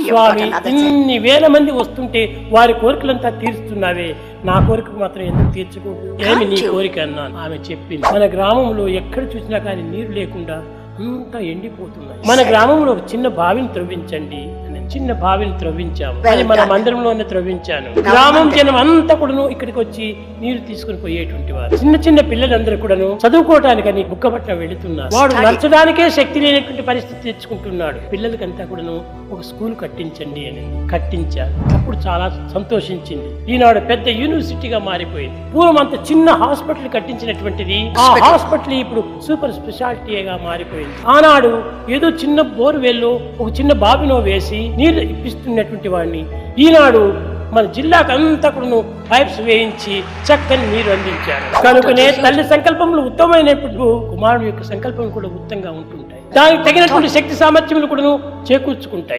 స్వామి ఇన్ని వేల మంది వస్తుంటే వారి కోరికలంతా తీరుస్తున్నావే. నా కోరిక మాత్రం ఎందుకు తీర్చుకోకు ఏమి నీ కోరిక అన్నాను. ఆమె చెప్పింది. మన గ్రామంలో ఎక్కడ చూసినా కానీ నీరు లేకుండా అంతా ఎండిపోతున్నాయి. మన గ్రామంలో ఒక చిన్న బావిని త్రవ్వించండి. చిన్న బావిని త్రవ్వించాము. అది మన మందిరంలోనే త్రవ్వించాను. గ్రామం జనం అంతా కూడాను ఇక్కడికి వచ్చి నీరు తీసుకుని పోయేటువంటి వారు. చిన్న చిన్న పిల్లలందరూ కూడాను చదువుకోవటానికని బుక్కపట్నం వెళుతున్నారు. వాడు నడచడానికే శక్తి లేనటువంటి పరిస్థితి తెచ్చుకుంటున్నాడు. పిల్లలకంతా కూడాను ఒక స్కూల్ కట్టించండి అని కట్టించారు. అప్పుడు చాలా సంతోషించింది. ఈనాడు పెద్ద యూనివర్సిటీగా మారిపోయింది. పూర్వం అంత చిన్న హాస్పిటల్ కట్టించినటువంటిది ఆ హాస్పిటల్ ఇప్పుడు సూపర్ స్పెషాలిటీగా మారిపోయింది. ఆనాడు ఏదో చిన్న బోర్వెల్లో ఒక చిన్న బావినో వేసి నీళ్ళు ఇప్పిస్తున్నటువంటి వాడిని. ఈనాడు మన జిల్లాకు అంతా కూడా పైప్స్ వేయించి చక్కని నీరు అందించారు. కనుకనే తల్లి సంకల్పములు ఉత్తమమైనప్పుడు కుమారుడు యొక్క సంకల్పం కూడా ఉత్తంగా ఉంటుంటాయి. దానికి తగినటువంటి శక్తి సామర్థ్యములు కూడాను చేకూర్చుకుంటాయి.